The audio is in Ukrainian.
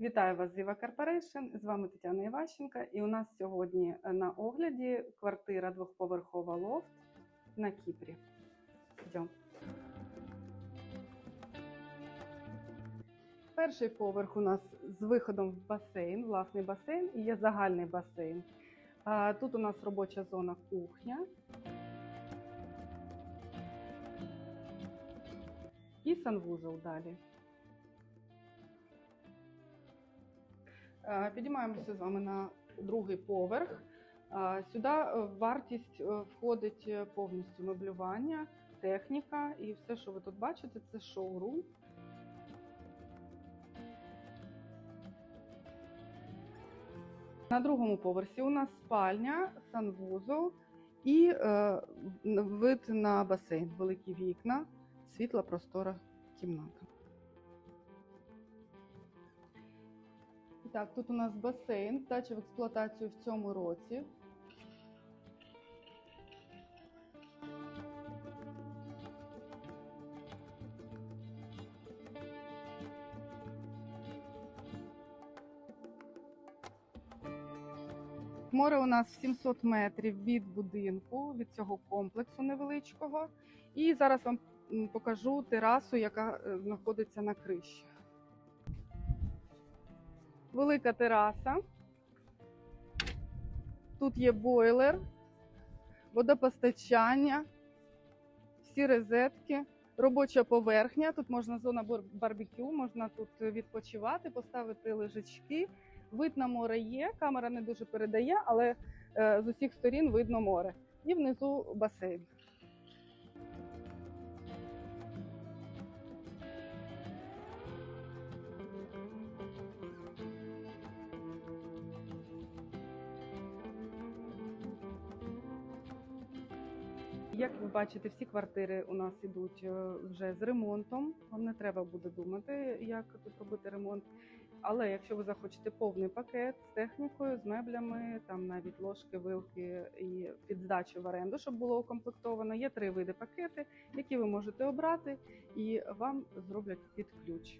Вітаю вас з Іва Corporation. З вами Тетяна Іващенка. І у нас сьогодні на огляді квартира двохповерхова лофт на Кіпрі. Йдемо. Перший поверх у нас з виходом в басейн, власний басейн і є загальний басейн. Тут у нас робоча зона кухня. І санвузол далі. Підіймаємося з вами на другий поверх. Е, Сюди е, вартість е, входить е, повністю меблювання, техніка і все, що ви тут бачите, це шоурум. На другому поверсі у нас спальня, санвузол і е, вид на басейн, великі вікна, світла, простора кімната. Так, тут у нас басейн, здача в експлуатацію в цьому році. Море у нас 700 метрів від будинку, від цього комплексу невеличкого. І зараз вам покажу терасу, яка е, знаходиться на криші. Велика тераса. Тут є бойлер, водопостачання, всі розетки, робоча поверхня. Тут можна зона бар- барбекю, можна тут відпочивати, поставити лежачки. Вид на море є, камера не дуже передає, але е, з усіх сторін видно море. І внизу басейн. Як ви бачите, всі квартири у нас ідуть е, вже з ремонтом. Вам не треба буде думати, як тут робити ремонт. Але якщо ви захочете повний пакет з технікою, з меблями, там навіть ложки, вилки і під здачу в оренду, щоб було укомплектовано, є три види пакети, які ви можете обрати, і вам зроблять під ключ.